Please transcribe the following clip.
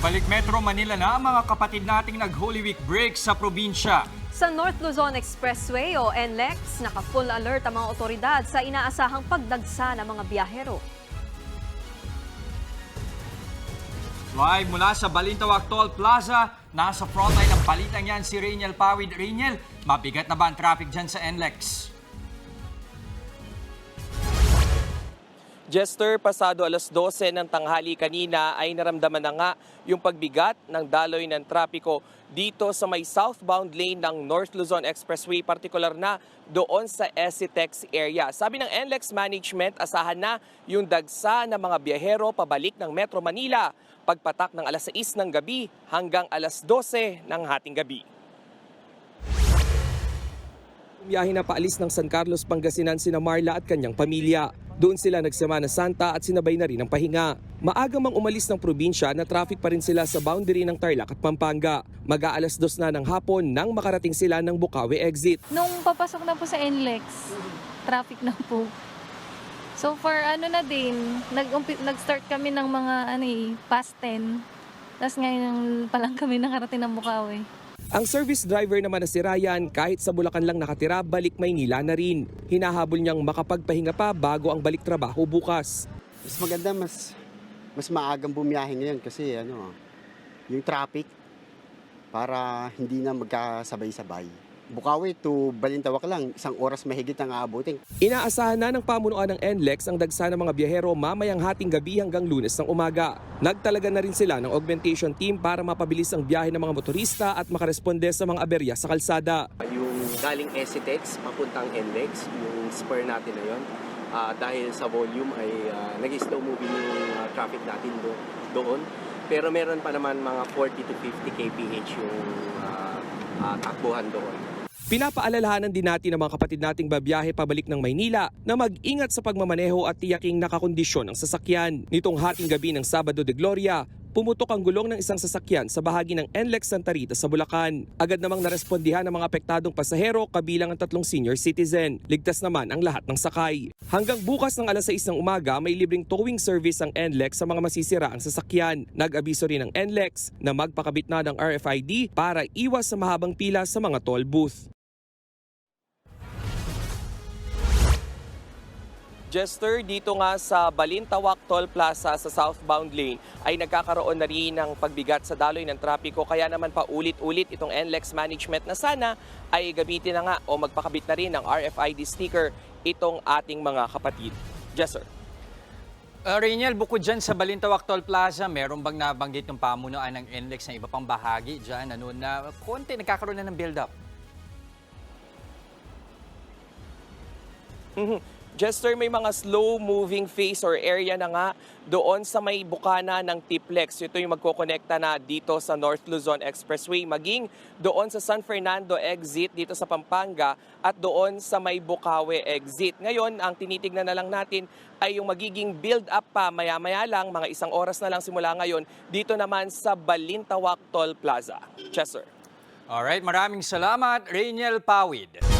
Balik Metro Manila na ang mga kapatid nating nag-Holy Week break sa probinsya. Sa North Luzon Expressway o NLEX, naka-full alert ang mga otoridad sa inaasahang pagdagsa ng mga biyahero. Live mula sa Balintawak Toll Plaza, nasa frontline ng balitang yan si Rainiel Pawid. Rainiel, mabigat na ba ang traffic dyan sa NLEX? Jester, pasado alas 12 ng tanghali kanina ay naramdaman na nga yung pagbigat ng daloy ng trapiko dito sa may southbound lane ng North Luzon Expressway, partikular na doon sa Esitex area. Sabi ng NLEX Management, asahan na yung dagsa ng mga biyahero pabalik ng Metro Manila pagpatak ng alas 6 ng gabi hanggang alas 12 ng hating gabi. Biyahe na paalis ng San Carlos, Pangasinan sina Marla at kanyang pamilya. Doon sila nagsemana Santa at sinabay na rin ang pahinga. Maaga mang umalis ng probinsya na traffic pa rin sila sa boundary ng Tarlac at Pampanga. Mag-aalas dos na ng hapon nang makarating sila ng Bukawi exit. Nung papasok na po sa NLEX, traffic na po. So far, ano na din, nag nag-start kami ng mga ano eh, past 10. Tapos ngayon pa lang kami nakarating ng Bukawi. Ang service driver naman na si Ryan, kahit sa Bulacan lang nakatira, balik Maynila na rin. Hinahabol niyang makapagpahinga pa bago ang balik trabaho bukas. Mas maganda, mas mas maagang bumiyahe ngayon kasi ano, yung traffic para hindi na magkasabay-sabay. Bukawi to Balintawak lang, isang oras mahigit ang aabutin. Inaasahan na ng pamunuan ng NLEX ang dagsa ng mga biyahero mamayang hating gabi hanggang lunes ng umaga. Nagtalaga na rin sila ng augmentation team para mapabilis ang biyahe ng mga motorista at makaresponde sa mga aberya sa kalsada. yung galing Esitex papuntang NLEX, yung spur natin na yun, ah, dahil sa volume ay ah, nag-slow moving yung ah, traffic natin do, doon. Pero meron pa naman mga 40 to 50 kph yung ah, ah, takbuhan doon. Pinapaalalahanan din natin ang mga kapatid nating babiyahe pabalik ng Maynila na mag-ingat sa pagmamaneho at tiyaking nakakondisyon ang sasakyan. Nitong hating gabi ng Sabado de Gloria, pumutok ang gulong ng isang sasakyan sa bahagi ng NLEX Santa Rita sa Bulacan. Agad namang narespondihan ng mga apektadong pasahero kabilang ang tatlong senior citizen. Ligtas naman ang lahat ng sakay. Hanggang bukas ng alas 6 ng umaga, may libreng towing service ang NLEX sa mga masisira ang sasakyan. Nag-abiso rin ang NLEX na magpakabit na ng RFID para iwas sa mahabang pila sa mga toll booth. Jester, dito nga sa Balintawak Toll Plaza sa southbound lane ay nagkakaroon na rin ng pagbigat sa daloy ng trapiko kaya naman pa ulit-ulit itong NLEX management na sana ay gamitin na nga o magpakabit na rin ng RFID sticker itong ating mga kapatid. Jester. Uh, Rainiel, bukod dyan sa Balintawak Toll Plaza, meron bang nabanggit ng pamunuan ng NLEX na iba pang bahagi dyan ano, na konti nagkakaroon na ng build-up? Mhm. Jester, may mga slow-moving phase or area na nga doon sa may bukana ng Tiplex. Ito yung magkokonekta na dito sa North Luzon Expressway, maging doon sa San Fernando exit dito sa Pampanga at doon sa may Bukawi exit. Ngayon, ang tinitignan na lang natin ay yung magiging build-up pa maya-maya lang, mga isang oras na lang simula ngayon, dito naman sa Balintawak Toll Plaza. Chester. Alright, maraming salamat, Rainiel Pawid.